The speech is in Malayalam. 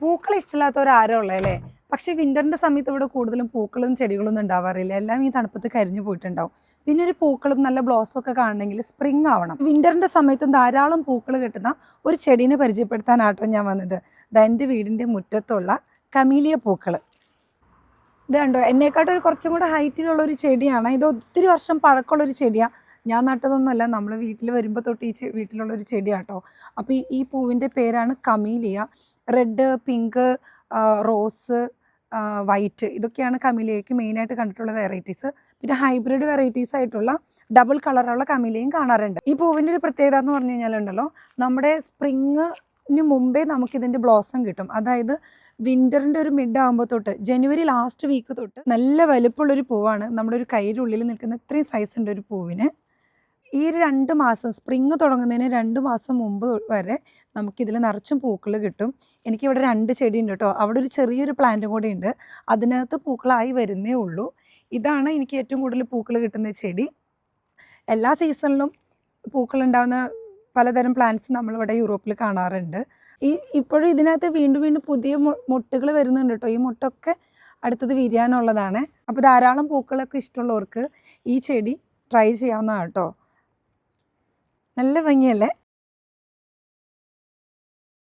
പൂക്കൾ ഇഷ്ടമില്ലാത്തവർ ആരോ ഉള്ളതല്ലേ? പക്ഷേ വിന്ററിന്റെ സമയത്ത് ഇവിടെ കൂടുതലും പൂക്കളും ചെടികളൊന്നും ഉണ്ടാവാറില്ല. എല്ലാം ഈ തണുപ്പത്ത് കരിഞ്ഞു പോയിട്ടുണ്ടാവും. പിന്നെ ഒരു പൂക്കളും നല്ല ബ്ലോസും ഒക്കെ കാണണമെങ്കിൽ സ്പ്രിങ് ആവണം. വിന്ററിന്റെ സമയത്തും ധാരാളം പൂക്കൾ കിട്ടുന്ന ഒരു ചെടീനെ പരിചയപ്പെടുത്താനാട്ടോ ഞാൻ വന്നത്. എന്റെ വീടിന്റെ മുറ്റത്തുള്ള കമീലിയ പൂക്കൾ. ഇത് കണ്ടോ? എന്നെക്കാട്ടും കുറച്ചും കൂടെ ഹൈറ്റിലുള്ള ഒരു ചെടിയാണ്. ഇത് ഒത്തിരി വർഷം പഴക്കമുള്ള ഒരു ചെടിയാണ് ഞാൻ നട്ടതൊന്നുമല്ല നമ്മൾ വീട്ടിൽ വരുമ്പോൾ തൊട്ട് ഈ വീട്ടിലുള്ളൊരു ചെടിയാട്ടോ. അപ്പോൾ ഈ പൂവിന്റെ പേരാണ് camellia. Red pink rose white ഇതൊക്കെയാണ് കമീലിയയ്ക്ക് മെയിനായിട്ട് കണ്ടിട്ടുള്ള വെറൈറ്റീസ് പിന്നെ ഹൈബ്രിഡ് വെറൈറ്റീസ് ആയിട്ടുള്ള ഡബിൾ കളറുള്ള കമീലിയയും കാണാറുണ്ട്. ഈ പൂവിന്റെ ഒരു പ്രത്യേകത എന്ന് പറഞ്ഞു കഴിഞ്ഞാലുണ്ടല്ലോ നമ്മുടെ സ്പ്രിങ്ങിന് മുമ്പേ നമുക്കിതിന്റെ ബ്ലോസം കിട്ടും. അതായത് വിന്ററിന്റെ ഒരു മിഡ് ആകുമ്പോൾ തൊട്ട് ജനുവരി ലാസ്റ്റ് വീക്ക് തൊട്ട് നല്ല വലുപ്പമുള്ളൊരു പൂവാണ് നമ്മുടെ ഒരു കയ്യിലുള്ളിൽ നിൽക്കുന്ന ഇത്രയും ഉണ്ട് ഒരു പൂവിന്. ഈ ഒരു രണ്ട് മാസം സ്പ്രിങ് തുടങ്ങുന്നതിന് രണ്ട് മാസം മുമ്പ് വരെ നമുക്കിതിൽ നിറച്ചും പൂക്കൾ കിട്ടും. എനിക്കിവിടെ രണ്ട് ചെടി ഉണ്ട് കേട്ടോ. അവിടെ ഒരു ചെറിയൊരു പ്ലാന്റും കൂടി ഉണ്ട്. അതിനകത്ത് പൂക്കളായി വരുന്നേ ഉള്ളൂ. ഇതാണ് എനിക്ക് ഏറ്റവും കൂടുതൽ പൂക്കൾ കിട്ടുന്ന ചെടി. എല്ലാ സീസണിലും പൂക്കളുണ്ടാകുന്ന പലതരം പ്ലാന്റ്സ് നമ്മളിവിടെ യൂറോപ്പിൽ കാണാറുണ്ട്. ഈ ഇപ്പോഴും ഇതിനകത്ത് വീണ്ടും വീണ്ടും പുതിയ മുട്ടുകൾ വരുന്നുണ്ട് കേട്ടോ. ഈ മുട്ടൊക്കെ അടുത്തത് വിരിയാനുള്ളതാണ്. അപ്പോൾ ധാരാളം പൂക്കളൊക്കെ ഇഷ്ടമുള്ളവർക്ക് ഈ ചെടി ട്രൈ ചെയ്യാവുന്നതാണ് കേട്ടോ. നല്ല ഭംഗിയല്ലേ?